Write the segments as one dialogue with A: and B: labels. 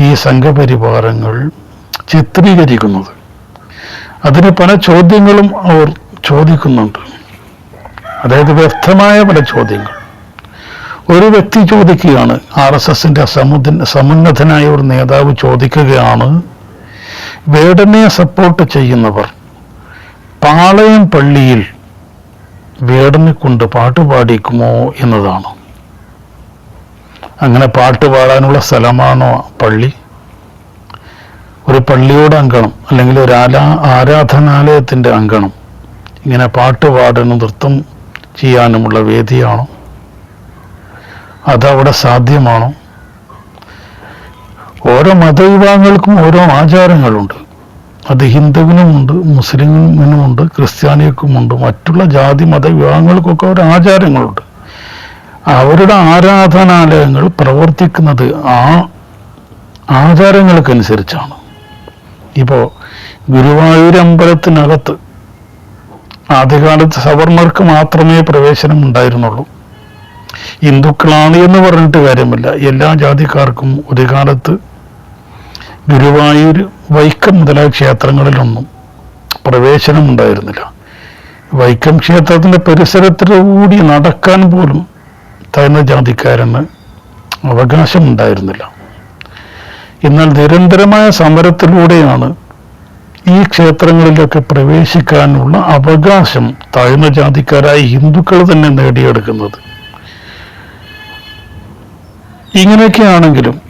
A: ഈ സംഘപരിവാരങ്ങൾ ചിത്രീകരിക്കുന്നത്. അതിന് പല ചോദ്യങ്ങളും അവർ ചോദിക്കുന്നുണ്ട്. അതായത് വ്യക്തമായ പല ചോദ്യങ്ങൾ. ഒരു വ്യക്തി ചോദിക്കുകയാണ് ആർ എസ് എസിന്റെ സമുദ്ര സമുന്നതനായ ഒരു നേതാവ് ചോദിക്കുകയാണ് വേടനെ സപ്പോർട്ട് ചെയ്യുന്നവർ പാളയം പള്ളിയിൽ വേടനെ കൊണ്ട് പാട്ടുപാടിക്കുമോ എന്നതാണ്. അങ്ങനെ പാട്ട് പാടാനുള്ള സ്ഥലമാണോ പള്ളി? ഒരു പള്ളിയുടെ അങ്കണം അല്ലെങ്കിൽ ഒരു ആലാ ആരാധനാലയത്തിന്റെ അങ്കണം. ഇങ്ങനെ പാട്ട് പാടാനും നൃത്തം ചെയ്യാനുമുള്ള വേദിയാണോ? അതവിടെ സാധ്യമാണോ? ഓരോ മതവിഭാഗങ്ങൾക്കും ഓരോ ആചാരങ്ങളുണ്ട്. അത് ഹിന്ദുവിനുമുണ്ട് മുസ്ലിമിനുമുണ്ട് ക്രിസ്ത്യാനിക്കുമുണ്ട് മറ്റുള്ള ജാതി മതവിഭാഗങ്ങൾക്കൊക്കെ ഓരോ ആചാരങ്ങളുണ്ട്. അവരുടെ ആരാധനാലയങ്ങൾ പ്രവർത്തിക്കുന്നത് ആ ആചാരങ്ങൾക്കനുസരിച്ചാണ്. ഇപ്പോൾ ഗുരുവായൂർ അമ്പലത്തിനകത്ത് ആദ്യകാലത്ത് സവർണർക്ക് മാത്രമേ പ്രവേശനം ഉണ്ടായിരുന്നുള്ളൂ ഹിന്ദുക്കളാണ് എന്ന് പറഞ്ഞിട്ട് കാര്യമില്ല. എല്ലാ ജാതിക്കാർക്കും ഒരു കാലത്ത് ഗുരുവായൂർ വൈക്കം മുതലായ ക്ഷേത്രങ്ങളിലൊന്നും പ്രവേശനം ഉണ്ടായിരുന്നില്ല വൈക്കം ക്ഷേത്രത്തിന്റെ പരിസരത്തിലൂടി നടക്കാൻ പോലും തരുന്ന ജാതിക്കാരന് അവകാശമുണ്ടായിരുന്നില്ല. എന്നാൽ നിരന്തരമായ സമരത്തിലൂടെയാണ് ഈ ക്ഷേത്രങ്ങളിലൊക്കെ പ്രവേശിക്കാനുള്ള അവകാശം താഴ്ന്ന ജാതിക്കാരായ ഹിന്ദുക്കൾ തന്നെ നേടിയെടുക്കുന്നത്. ഇങ്ങനെയൊക്കെയാണെങ്കിലും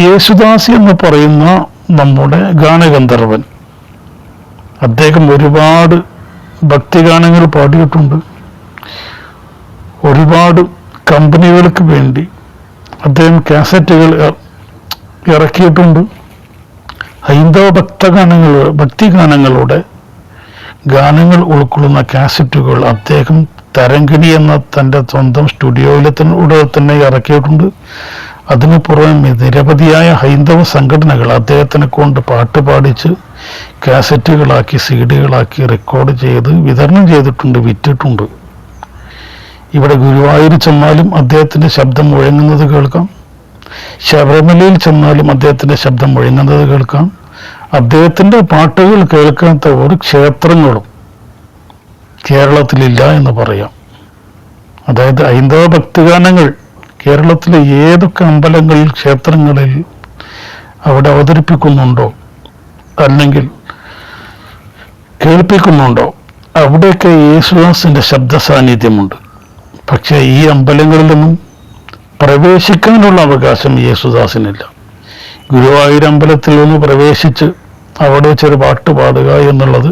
A: യേശുദാസ് എന്ന് പറയുന്ന നമ്മുടെ ഗാനഗന്ധർവൻ അദ്ദേഹം ഒരുപാട് ഭക്തിഗാനങ്ങൾ പാടിയിട്ടുണ്ട്. ഒരുപാട് കമ്പനികൾക്ക് വേണ്ടി അദ്ദേഹം കാസറ്റുകൾ ഇറക്കിയിട്ടുണ്ട്. ഹൈന്ദവ ഭക്തഗാനങ്ങൾ ഭക്തിഗാനങ്ങളുടെ ഗാനങ്ങൾ ഉൾക്കൊള്ളുന്ന കാസറ്റുകൾ അദ്ദേഹം തരംഗിണി എന്ന തന്റെ സ്വന്തം സ്റ്റുഡിയോയിലൂടെ തന്നെ ഇറക്കിയിട്ടുണ്ട്. അതിനു പുറമെ നിരവധിയായ ഹൈന്ദവ സംഘടനകൾ അദ്ദേഹത്തിനെ കൊണ്ട് പാട്ട് പാടിച്ച് കാസറ്റുകളാക്കി സി ഡികളാക്കി റെക്കോർഡ് ചെയ്ത് വിതരണം ചെയ്തിട്ടുണ്ട് വിറ്റിട്ടുണ്ട്. ഇവിടെ ഗുരുവായൂർ ചെന്നാലും അദ്ദേഹത്തിന്റെ ശബ്ദം മുഴങ്ങുന്നത് കേൾക്കാം. ശബരിമലയിൽ ചെന്നാലും അദ്ദേഹത്തിന്റെ ശബ്ദം മുഴങ്ങുന്നത് കേൾക്കാം. അദ്ദേഹത്തിന്റെ പാട്ടുകൾ കേൾക്കാത്ത ഒരു ക്ഷേത്രങ്ങളും കേരളത്തിലില്ല എന്ന് പറയാം. അതായത് ഹൈന്ദവ ഭക്തിഗാനങ്ങൾ കേരളത്തിലെ ഏതൊക്കെ അമ്പലങ്ങളിൽ ക്ഷേത്രങ്ങളിൽ അവിടെ അവതരിപ്പിക്കുന്നുണ്ടോ അല്ലെങ്കിൽ കേൾപ്പിക്കുന്നുണ്ടോ അവിടെയൊക്കെ യേശുദാസിന്റെ ശബ്ദ സാന്നിധ്യമുണ്ട് പക്ഷേ ഈ അമ്പലങ്ങളിലൊന്നും പ്രവേശിക്കാനുള്ള അവകാശം യേശുദാസിനില്ല. ഗുരുവായൂർ അമ്പലത്തിൽ ഒന്ന് പ്രവേശിച്ച് അവിടെ വെച്ചൊരു പാട്ട് പാടുക എന്നുള്ളത്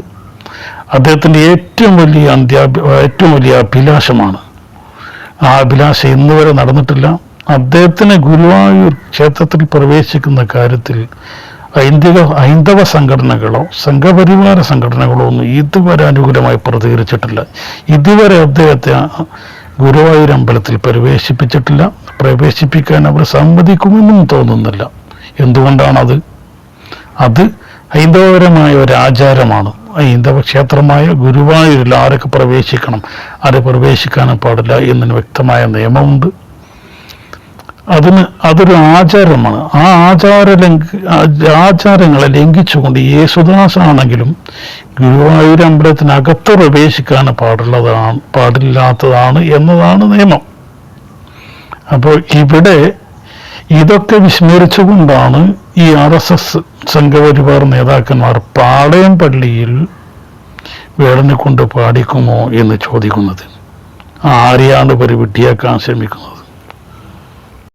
A: അദ്ദേഹത്തിന്റെ ഏറ്റവും വലിയ അന്ത്യാഭി ഏറ്റവും വലിയ അഭിലാഷമാണ്. ആ അഭിലാഷം ഇന്ന് വരെ നടന്നിട്ടില്ല. അദ്ദേഹത്തിന് ഗുരുവായൂർ ക്ഷേത്രത്തിൽ പ്രവേശിക്കുന്ന കാര്യത്തിൽ ഹൈന്ദിക ഹൈന്ദവ സംഘടനകളോ സംഘപരിവാര സംഘടനകളോ ഒന്നും ഇതുവരെ അനുകൂലമായി പ്രതികരിച്ചിട്ടില്ല. ഇതുവരെ അദ്ദേഹത്തെ ഗുരുവായൂർ അമ്പലത്തിൽ പ്രവേശിപ്പിച്ചിട്ടില്ല. പ്രവേശിപ്പിക്കാൻ അവർ സമ്മതിക്കുമെന്നും തോന്നുന്നില്ല. എന്തുകൊണ്ടാണത്? അത് ഹൈന്ദവപരമായ ഒരു ആചാരമാണ്. ഹൈന്ദവ ക്ഷേത്രമായ ഗുരുവായൂരിൽ ആരൊക്കെ പ്രവേശിക്കണം? ആരെ പ്രവേശിക്കാനും പാടില്ല എന്നതിന് വ്യക്തമായ നിയമമുണ്ട്. അതിന് അതൊരു ആചാരമാണ്. ആ ആചാര ലംഘ ആചാരങ്ങളെ ലംഘിച്ചുകൊണ്ട് യേശുദാസ് ആണെങ്കിലും ഗുരുവായൂർ അമ്പലത്തിനകത്ത് പ്രവേശിക്കാൻ പാടുള്ളതാണ് പാടില്ലാത്തതാണ് എന്നതാണ് നിയമം. അപ്പോൾ ഇവിടെ ഇതൊക്കെ വിസ്മരിച്ചുകൊണ്ടാണ് ഈ ആർ എസ് എസ് സംഘപരിവാർ നേതാക്കന്മാർ പാളയം പള്ളിയിൽ വേടനെ കൊണ്ട് പാടിക്കുമോ എന്ന് ചോദിക്കുന്നത്. ആരെയാണ് ഇവർ വിട്ടിയാക്കാൻ ശ്രമിക്കുന്നത്?